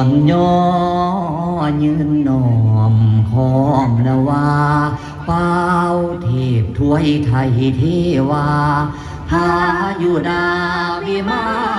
อนย่อยืนนอมหอมละว่าเป้าเทพถ้วยไทยเทวาหาอยู่ดาวิมา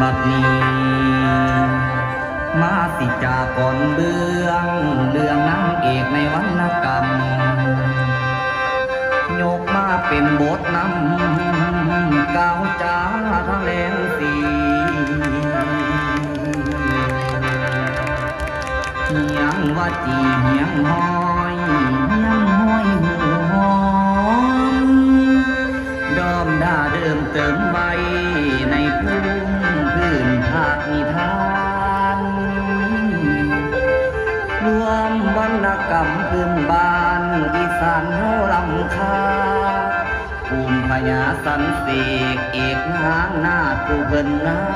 บัดนี้ มาติจากก่อนเบื้องเรื่องนางเอกในวรรณกรรม ยกมาเป็นบทนำก้าวจ้าทะเลงสีเหียงว่าจีเหียงหอ อีกอีกนางหน้าตุบิ่นน้ำ